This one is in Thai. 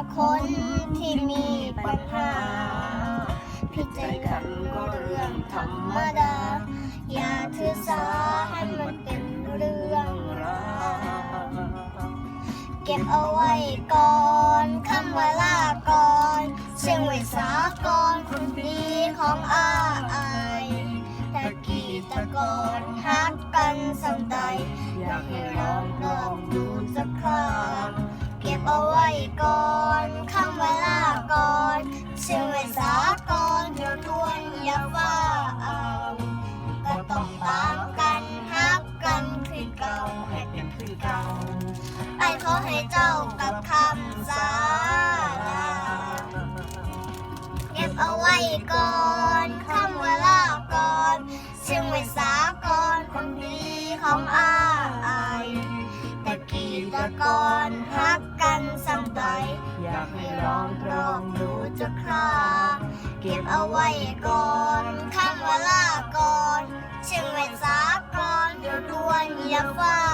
จากคนที่มีปัญหา ผิดใจกันก็เรื่องธรรมดา อย่าถือสาให้มันเป็นเรื่องราวเก็บเอาไว้ก่อนคำว่าลาก่อนเสียงไว้สากอนคนดีของอาไอตะกี้ตะกอนฮักกันสัมใดอยากให้ลองลองดูสักครั้งเก็บเอาไว้ก่อน ขอให้เจ้ากับคำสาลเก็บเอาไว้ก่อนคำว่าลาก่อนเชื่อไว้สาก่อนคนดีของอาไยตะกี้ตะก่อนฮักกันสังไตอยากให้ลองกรองดูจะคราเก็บเอาไว้ก่อนคำว่าลาก่อนเชื่อไว้สาก่อนเดี๋ยวดวนอย่าฟ้า